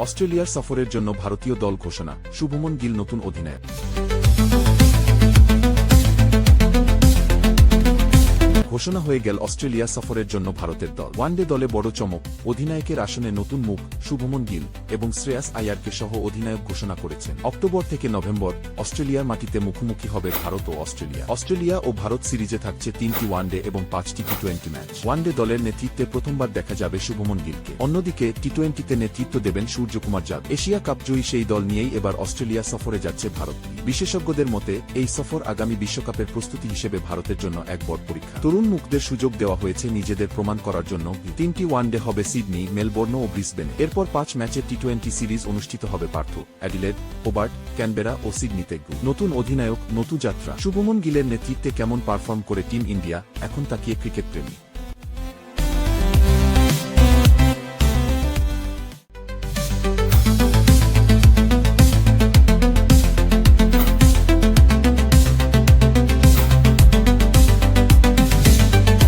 অস্ট্রেলিয়ার সফরের জন্য ভারতীয় দল ঘোষণা। শুভমন গিল নতুন অধিনায়ক। ঘোষণা হয়ে গেল অস্ট্রেলিয়া সফরের জন্য ভারতের দল। ওয়ানডে দলে বড় চমক, অধিনায়কের আসনে নতুন মুখ, শুভমন গিল এবং শ্রেয়াস আয়ারকে সহ অধিনায়ক ঘোষণা করেছেন। অক্টোবর থেকে নভেম্বর, অস্ট্রেলিয়ার মাটিতে মুখোমুখি হবে ভারত ও অস্ট্রেলিয়া। অস্ট্রেলিয়া ও ভারত সিরিজে থাকছে তিনটি ওয়ানডে এবং পাঁচটি টি টোয়েন্টি ম্যাচ। ওয়ানডে দলের নেতৃত্বে প্রথমবার দেখা যাবে শুভমন গিলকে। অন্যদিকে টি টোয়েন্টিতে নেতৃত্ব দেবেন সূর্যকুমার যাদব। এশিয়া কাপ জয়ী সেই দল নিয়েই এবার অস্ট্রেলিয়া সফরে যাচ্ছে ভারত। বিশেষজ্ঞদের মতে, এই সফর আগামী বিশ্বকাপের প্রস্তুতি হিসেবে ভারতের জন্য এক বড় পরীক্ষা। তরুণ মুখদের সুযোগ দেওয়া হয়েছে নিজেদের প্রমাণ করার জন্য। তিনটি ওয়ানডে হবে সিডনি, মেলবোর্ন ও ব্রিসবেনে। এরপর পাঁচ ম্যাচের টি টোয়েন্টি সিরিজ অনুষ্ঠিত হবে পার্থ, অ্যাডিলেড, হোবার্ট, ক্যানবেরা ও সিডনিতে নতুন অধিনায়ক নতুন যাত্রা। শুভমন গিলের নেতৃত্বে কেমন পারফর্ম করে টিম ইন্ডিয়া, এখন তাকিয়ে ক্রিকেট প্রেমী।